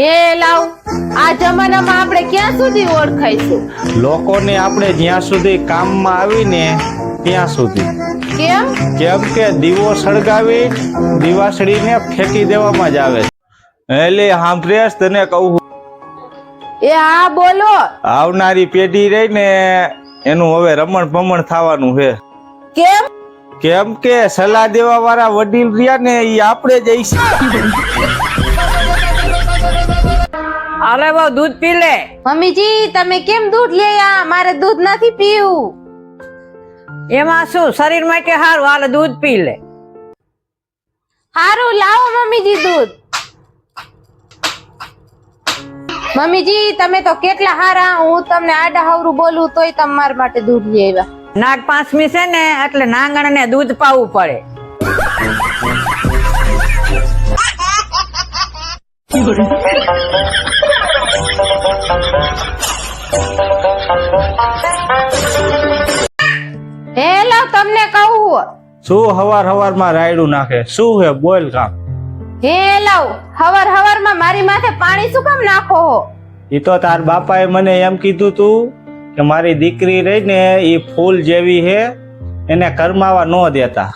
હે લાવ. આ જમાનામાં આપણે ક્યાં સુધી ઓળખાઈશું? લોકોને આપણે જ્યાં સુધી કામમાં આવીને ત્યાં સુધી. કેમ? કેમ કે દીવો સળગાવી દીવાસળીને ફેંકી દેવામાં જ આવે એટલે સાંભળેશ તને કહું એ હા બોલો. આવનારી પેઢી રહી ને એનું હવે રમણ ભમણ થવાનું છે. કેમ? કેમ કે સલાહ દેવા વાળા વડીલ રહ્યા ને એ આપણે જ આલે બહુ દૂધ પી લે. મમ્મીજી તમે કેમ દૂધ લઈ આ મારે દૂધ નથી પીવું. એમાં શું? શરીર માટે સારું હાલે દૂધ પી લે. હારું લાવો મમ્મીજી દૂધ. મમ્મીજી તમે તો કેટલા હારા. હું તમને આડા હવરું બોલું તોય તમે મારા માટે દૂધ લઈ આવ્યા. નાગ પાંચમી છે ને એટલે નાંગણ ને દૂધ પાવું પડે. હે તમને કહું શું હવાર હવારમાં રાયડું નાખે? શું હે? બોલ કામ. હે હવાર હવારમાં મારી માથે પાણી શું કામ નાખો એ તો તાર બાપાએ મને એમ કીધું તું કે મારી દીકરી રહી ને એ ફૂલ જેવી હે એને કરમાવા ન દેતા.